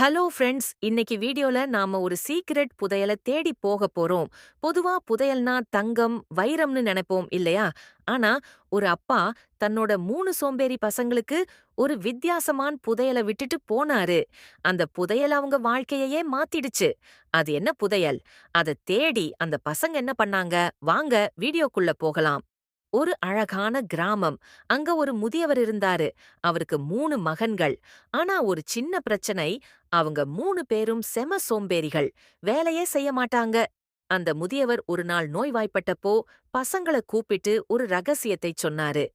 Hello friends இன்னைக்கு வீடியோல நாம ஒரு சீக்ரெட் புதையல தேடி போக போறோம். பொதுவா புதையல்னா தங்கம் வைரம்னு நினைப்போம் இல்லையா? ஆனா ஒரு அப்பா தன்னோட மூணு சோம்பேறி பசங்களுக்கு ஒரு வித்தியாசமான புதையலை விட்டுட்டு போனாரு. அந்த புதையல் அவங்க வாழ்க்கையையே மாத்திடுச்சு. அது என்ன புதையல்? அதை தேடி அந்த பசங்க என்ன பண்ணாங்க? வாங்க வீடியோக்குள்ள போகலாம். ஒரு அழகான கிராமம். அங்க ஒரு முதியவர் இருந்தாரு. அவருக்கு மூணு மகன்கள். ஆனா ஒரு சின்ன பிரச்சனை அவங்க மூணு பேரும் செம சோம்பேறிகள். வேலையே செய்ய மாட்டாங்க. அந்த முதியவர் ஒரு நாள் நோய்வாய்ப்பட்டப்போ பசங்கள கூப்பிட்டு ஒரு ரகசியத்தை சொன்னாரு.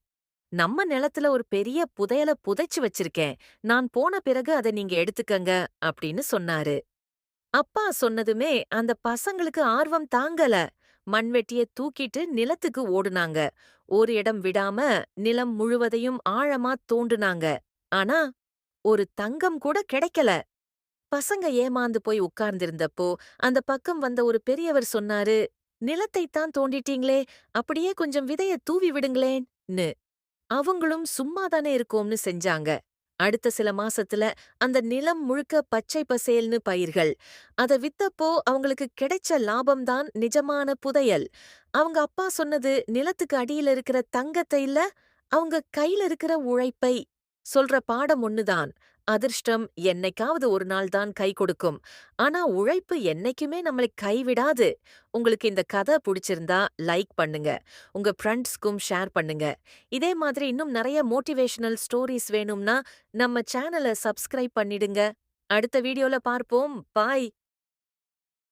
நம்ம நிலத்துல ஒரு பெரிய புதையல புதைச்சு வச்சிருக்கேன். நான் போன பிறகு அதை நீங்க எடுத்துக்கங்க அப்படின்னு சொன்னாரு. அப்பா சொன்னதுமே அந்த பசங்களுக்கு ஆர்வம் தாங்கல. மண்வெட்டிய தூக்கிட்டு நிலத்துக்கு ஓடுனாங்க. ஒரு இடம் விடாம நிலம் முழுவதையும் ஆழமா தோண்டுனாங்க. ஆனா ஒரு தங்கம் கூட கிடைக்கல. பசங்க ஏமாந்து போய் உட்கார்ந்திருந்தப்போ அந்த பக்கம் வந்த ஒரு பெரியவர் சொன்னாரு நிலத்தைத்தான் தோண்டிட்டீங்களே அப்படியே கொஞ்சம் விதைய தூவி விடுங்களேன்னு அவங்களும் சும்மாதானே இருக்கோம்னு செஞ்சாங்க. அடுத்த சில மாசத்துல அந்த நிலம் முழுக்க பச்சை பசேல்னு பயிர்கள். அத வித்தப்போ அவங்களுக்கு கிடைச்ச லாபம்தான் நிஜமான புதையல். அவங்க அப்பா சொன்னது நிலத்துக்கு அடியில இருக்கிற தங்கத்தை இல்ல அவங்க கையில இருக்கிற உழைப்பை சொல்ற பாடம் ஒண்ணுதான். அதிர்ஷ்டம் என்னைக்காவது ஒரு நாள் தான் கை கொடுக்கும். ஆனா உழைப்பு என்னைக்குமே நம்மளை கைவிடாது. உங்களுக்கு இந்த கதை பிடிச்சிருந்தா லைக் பண்ணுங்க. உங்க ஃப்ரெண்ட்ஸ்க்கும் ஷேர் பண்ணுங்க. இதே மாதிரி இன்னும் நிறைய மோட்டிவேஷனல் ஸ்டோரிஸ் வேணும்னா நம்ம சேனலை சப்ஸ்கிரைப் பண்ணிடுங்க. அடுத்த வீடியோல பார்ப்போம். பாய்.